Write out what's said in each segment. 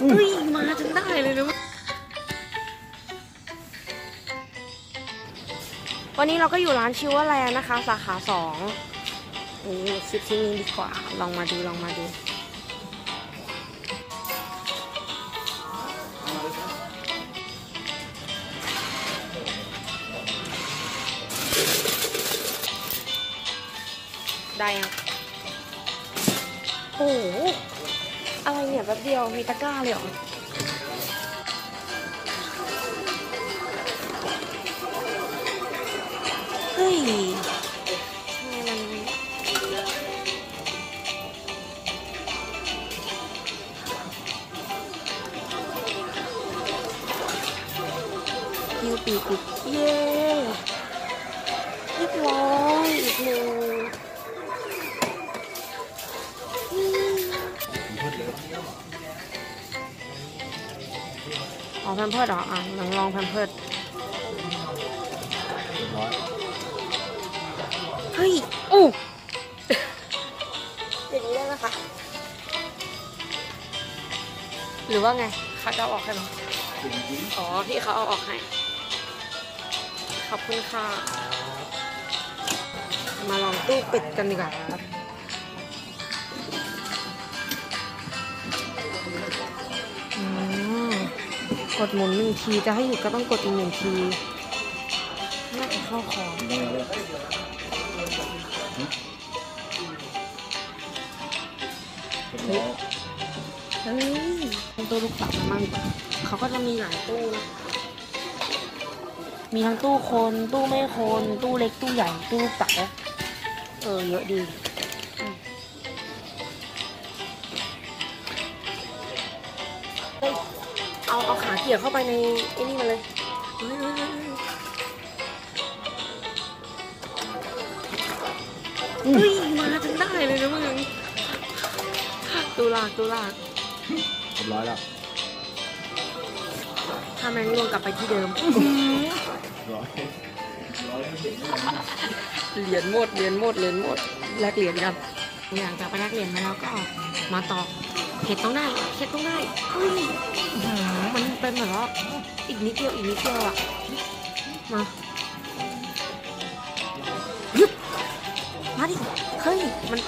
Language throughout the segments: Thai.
เฮ้ยมาจนได้เลยนะวันนี้เราก็อยู่ร้านชิวแลนด์นะคะ สาขาสองนี่คลิปที่นี้ดีกว่า ลองมาดูลองมาดูได้ยังโอ้ อะไรเนี่ยแป๊บเดียวมีตะกร้าเลยเหรอเฮ้ยทำไมมันฮิวปีกอีกเย้ อ๋อแพมเพิร์ดเหรออะลองลองแพมเพิร์ดเฮ้ยอู้อย่างนี้ได้ไหมคะ หรือว่าไงเขาจะเอาออกให้ไหมอ๋อ พี่เขาเอาออกให้ ขอบคุณค่ะ มาลองตู้ปิดกันดีกว่าครับ กดหมุนหนึ่งทีจะให้หยุดก็ต้องกดอีกหนึ่งทีน่าจะเข้าคอเฮ้ยเป็นตู้ลูกเต๋ามั่งเขาก็จะมีหลายตู้นะมีทั้งตู้คน ตู้ไม่คน ตู้เล็ก ตู้ใหญ่ ตู้ลูกเต๋าเออ เยอะดี เอาเอาขาเกี่ยวเข้าไปในไอ้นี่มาเลยเฮ้ยเฮ้ยเฮ้ยเฮ้ยมาจนได้เลยนะมึงตูลากตูลากเรียบร้อยแล้วถ้าแมงลวงกลับไปที่เดิมร้อยเหรียญหมดเหรียญหมดเหรียญหมดแลกเหรียญกัน อยากจะไปแลกเหรียญมาแล้วก็มาต่อ เห็ดต้องได้เห็ดต้องได้เฮ้ยอื้อหือมันเป็นเหมือนว่าอีกนิดเดียวอีกนิดเดียวอะมายึบมาดิเฮ้ยมัน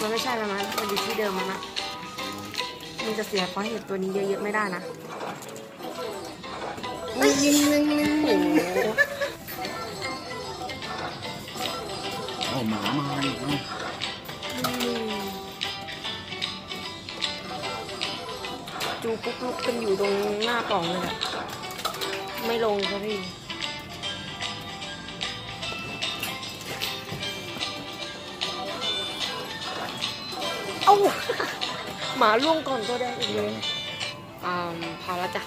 มันไม่ใช่แล้วนะมันอยู่ที่เดิมมันนะมันจะเสียเพราะเห็ดตัวนี้เยอะๆไม่ได้นะโอ้โหเอาหมามาอีกเอา จูปุ๊กลุกกันอยู่ตรงหน้ากล่องเลยอะไม่ลงครับพี่เอ้าหมาล่วงก่อนก็ได้อีกเลยอ่าพอแล้วจ้ะ